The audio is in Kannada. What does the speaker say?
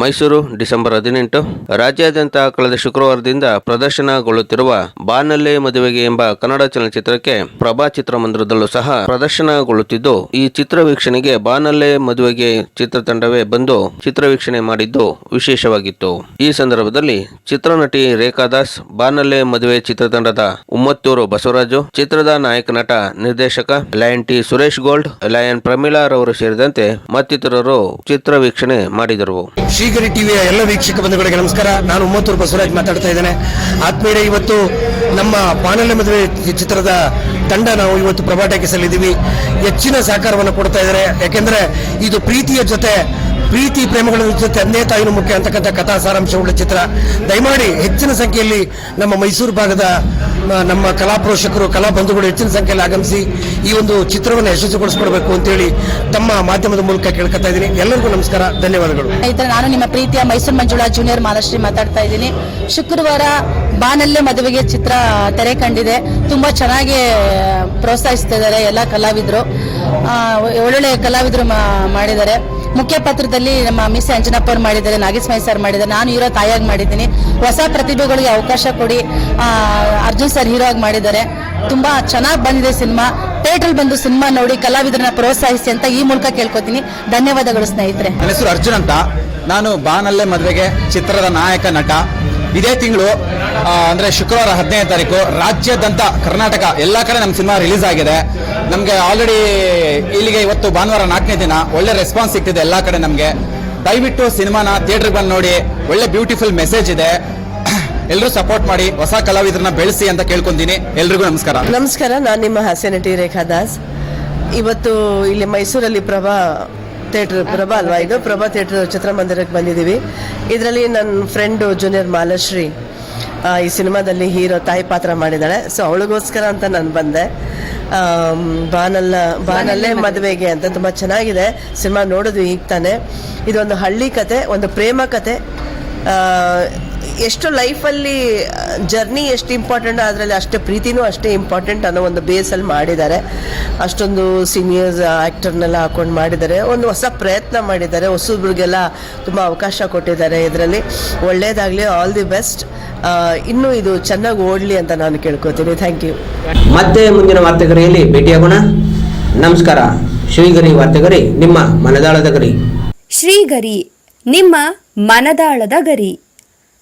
ಮೈಸೂರು, ಡಿಸೆಂಬರ್ ಹದಿನೆಂಟು, ರಾಜ್ಯಾದ್ಯಂತ ಕಳೆದ ಶುಕ್ರವಾರದಿಂದ ಪ್ರದರ್ಶನಗೊಳ್ಳುತ್ತಿರುವ ಬಾನಲ್ಲೇ ಮದುವೆಗೆ ಎಂಬ ಕನ್ನಡ ಚಲನಚಿತ್ರಕ್ಕೆ ಪ್ರಭಾ ಚಿತ್ರಮಂದಿರದಲ್ಲೂ ಸಹ ಪ್ರದರ್ಶನಗೊಳ್ಳುತ್ತಿದ್ದು, ಈ ಚಿತ್ರ ವೀಕ್ಷಣೆಗೆ ಬಾನಲ್ಲೇ ಮದುವೆಗೆ ಚಿತ್ರತಂಡವೇ ಬಂದು ಚಿತ್ರ ವೀಕ್ಷಣೆ ಮಾಡಿದ್ದು ವಿಶೇಷವಾಗಿತ್ತು. ಈ ಸಂದರ್ಭದಲ್ಲಿ ಚಿತ್ರನಟಿ ರೇಖಾ ದಾಸ್ ಬಾನಲ್ಲೇ ಮದುವೆ ಚಿತ್ರತಂಡದ ಉಮ್ಮತ್ತೂರು ಬಸವರಾಜು, ಚಿತ್ರದ ನಾಯಕ ನಟ ನಿರ್ದೇಶಕ lion T Suresh gold, lion Pramila ರವರು ಸೇರಿದಂತೆ ಮತ್ತಿತರರು ಚಿತ್ರ ವೀಕ್ಷಣೆ ಮಾಡಿದರು. ಶ್ರೀಗರಿ ಟಿವಿಯ ಎಲ್ಲ ವೀಕ್ಷಕ ಬಂಧುಗಳಿಗೆ ನಮಸ್ಕಾರ. ನಾನು ಉಮ್ಮತ್ತೂರು ಬಸವರಾಜ್ ಮಾತಾಡ್ತಾ ಇದ್ದೇನೆ. ಆತ್ಮೀಯ ಇವತ್ತು ನಮ್ಮ ಪಾನಲ್ಯ ಮದುವೆ ಚಿತ್ರದ ತಂಡ ನಾವು ಇವತ್ತು ಪ್ರಭಾಟಕ್ಕೆ ಸಲ್ಲಿದ್ದೀವಿ. ಹೆಚ್ಚಿನ ಸಹಕಾರವನ್ನು ಕೊಡ್ತಾ ಇದ್ದಾರೆ. ಯಾಕೆಂದ್ರೆ ಇದು ಪ್ರೀತಿಯ ಜೊತೆ ಪ್ರೀತಿ ಪ್ರೇಮಗಳ ಜೊತೆ ತಂದೆ ತಾಯಿನೂ ಮುಖ್ಯ ಅಂತಕ್ಕಂಥ ಕಥಾ ಸಾರಾಂಶವುಳ್ಳ ಚಿತ್ರ. ದಯಮಾಡಿ ಹೆಚ್ಚಿನ ಸಂಖ್ಯೆಯಲ್ಲಿ ನಮ್ಮ ಮೈಸೂರು ಭಾಗದ ನಮ್ಮ ಕಲಾ ಪೋಷಕರು ಕಲಾ ಬಂಧುಗಳು ಹೆಚ್ಚಿನ ಸಂಖ್ಯೆಯಲ್ಲಿ ಆಗಮಿಸಿ ಈ ಒಂದು ಚಿತ್ರವನ್ನು ಅಂತ ಅಂತೇಳಿ ತಮ್ಮ ಮಾಧ್ಯಮದ ಮೂಲಕ ಕೇಳ್ಕೊತಾ ಇದ್ದೀನಿ. ಎಲ್ಲರಿಗೂ ನಮಸ್ಕಾರ, ಧನ್ಯವಾದಗಳು. ನಾನು ನಿಮ್ಮ ಪ್ರೀತಿಯ ಮೈಸೂರು ಮಂಜುಳಾ ಜೂನಿಯರ್ ಮಾಲಾಶ್ರೀ ಮಾತಾಡ್ತಾ ಇದ್ದೀನಿ. ಶುಕ್ರವಾರ ಬಾನಲ್ಲೇ ಮದುವೆಗೆ ಚಿತ್ರ ತೆರೆ ಕಂಡಿದೆ. ತುಂಬಾ ಚೆನ್ನಾಗಿ ಪ್ರೋತ್ಸಾಹಿಸ್ತಿದ್ದಾರೆ ಎಲ್ಲ ಕಲಾವಿದರು. ಒಳ್ಳೊಳ್ಳೆ ಕಲಾವಿದರು ಮಾಡಿದ್ದಾರೆ. ಮುಖ್ಯ ಪಾತ್ರದಲ್ಲಿ ನಮ್ಮ ಮಿಸ್ ಅಂಜನಪ್ಪ ಅವ್ರು ಮಾಡಿದ್ದಾರೆ ನಾಗೇಶ್ಮೈ ಸರ್ ಮಾಡಿದ್ದಾರೆ, ನಾನು ಹೀರೋ ತಾಯಿಯಾಗಿ ಮಾಡಿದ್ದೀನಿ. ಹೊಸ ಪ್ರತಿಭೆಗಳಿಗೆ ಅವಕಾಶ ಕೊಡಿ ಅರ್ಜುನ್ ಸರ್ ಹೀರೋ ಆಗಿ ಮಾಡಿದ್ದಾರೆ. ತುಂಬಾ ಚೆನ್ನಾಗಿ ಬಂದಿದೆ ಸಿನಿಮಾ. ಥಿಯೇಟರ್ ಬಂದು ಸಿನಿಮಾ ನೋಡಿ, ಕಲಾವಿದರನ್ನ ಪ್ರೋತ್ಸಾಹಿಸಿ ಅಂತ ಈ ಮೂಲಕ ಕೇಳ್ಕೊತೀನಿ. ಧನ್ಯವಾದಗಳು ಸ್ನೇಹಿತರೆ. ಹೆಸರು ಅರ್ಜುನ್ ಅಂತ. ನಾನು ಬಾನಲ್ಲೇ ಮದುವೆಗೆ ಚಿತ್ರದ ನಾಯಕ ನಟ. ಇದೇ ತಿಂಗಳು ಅಂದ್ರೆ ಶುಕ್ರವಾರ ಹದಿನೈದು ತಾರೀಕು ರಾಜ್ಯದಂತ ಕರ್ನಾಟಕ ಎಲ್ಲ ಕಡೆ ನಮ್ಮ ಸಿನಿಮಾ ರಿಲೀಸ್ ಆಗಿದೆ. ನಮಗೆ ಆಲ್ರೆಡಿ ಇಲ್ಲಿಗೆ ಇವತ್ತು ಭಾನುವಾರ ನಾಲ್ಕನೇ ದಿನ ಒಳ್ಳೆ ರೆಸ್ಪಾನ್ಸ್ ಸಿಗ್ತಿದೆ ಎಲ್ಲ ಕಡೆ ನಮಗೆ. ದಯವಿಟ್ಟು ಸಿನಿಮಾನ ಥಿಯೇಟ್ರಿಗೆ ಬಂದು ನೋಡಿ, ಒಳ್ಳೆ ಬ್ಯೂಟಿಫುಲ್ ಮೆಸೇಜ್ ಇದೆ. ಎಲ್ಲರೂ ಸಪೋರ್ಟ್ ಮಾಡಿ, ಹೊಸ ಕಲಾವಿದರನ್ನ ಬೆಳೆಸಿ ಅಂತ ಕೇಳ್ಕೊಂತೀನಿ. ಎಲ್ರಿಗೂ ನಮಸ್ಕಾರ. ನಮಸ್ಕಾರ, ನಾನು ನಿಮ್ಮ ಹಾಸ್ಯ ನಟಿ ರೇಖಾ ದಾಸ್. ಇವತ್ತು ಇಲ್ಲಿ ಮೈಸೂರಲ್ಲಿ ಪ್ರಭಾ ಥಿಯೇಟರ್ ಪ್ರಭಾ ಅಲ್ವಾ? ಇದು ಪ್ರಭಾ ಥಿಯೇಟರ್ ಚಿತ್ರಮಂದಿರಕ್ಕೆ ಬಂದಿದ್ದೀವಿ. ಇದರಲ್ಲಿ ನನ್ನ ಫ್ರೆಂಡು ಜೂನಿಯರ್ ಮಾಲಶ್ರೀ ಈ ಸಿನಿಮಾದಲ್ಲಿ ಹೀರೋ ತಾಯಿ ಪಾತ್ರ ಮಾಡಿದ್ದಾಳೆ. ಸೊ ಅವಳಿಗೋಸ್ಕರ ಅಂತ ನಾನು ಬಂದೆ. ಬಾನಲ್ಲ ಬಾನಲ್ಲೇ ಮದುವೆಗೆ ಅಂತ ತುಂಬ ಚೆನ್ನಾಗಿದೆ. ಸಿನಿಮಾ ನೋಡಿದ್ವಿ ಈಗ ತಾನೆ. ಇದೊಂದು ಹಳ್ಳಿ ಕತೆ ಒಂದು ಪ್ರೇಮ ಕತೆ. ಎಷ್ಟು ಲೈಫಲ್ಲಿ ಜರ್ನಿ ಎಷ್ಟು ಇಂಪಾರ್ಟೆಂಟ್ ಅದರಲ್ಲಿ ಅಷ್ಟೇ ಪ್ರೀತಿನೂ ಅಷ್ಟೇ ಇಂಪಾರ್ಟೆಂಟ್ ಅನ್ನೋ ಒಂದು ಬೇಸಲ್ಲಿ ಮಾಡಿದ್ದಾರೆ. ಅಷ್ಟೊಂದು ಸೀನಿಯರ್ಸ್ ಆ್ಯಕ್ಟರ್ನೆಲ್ಲ ಹಾಕೊಂಡು ಮಾಡಿದ್ದಾರೆ. ಒಂದು ಹೊಸ ಪ್ರಯತ್ನ ಮಾಡಿದ್ದಾರೆ. ಹೊಸಬ್ರಿಗೆಲ್ಲ ತುಂಬ ಅವಕಾಶ ಕೊಟ್ಟಿದ್ದಾರೆ ಇದರಲ್ಲಿ. ಒಳ್ಳೆಯದಾಗಲಿ ಆಲ್ ದಿ ಬೆಸ್ಟ್ ಇನ್ನೂ ಇದು ಚೆನ್ನಾಗಿ ಓಡಲಿ ಅಂತ ನಾನು ಕೇಳ್ಕೊತೀನಿ. ಥ್ಯಾಂಕ್ ಯು ಮತ್ತೆ ಮುಂದಿನ ವಾರ್ತೆಗರಿಯಲ್ಲಿ ಭೇಟಿಯಾಗೋಣ ನಮಸ್ಕಾರ. ಶ್ರೀಗರಿ ವಾರ್ತೆಗರಿ ನಿಮ್ಮ ಮನದಾಳದ ಗರಿ. ಶ್ರೀಗರಿ ನಿಮ್ಮ ಮನದಾಳದ ಗರಿ.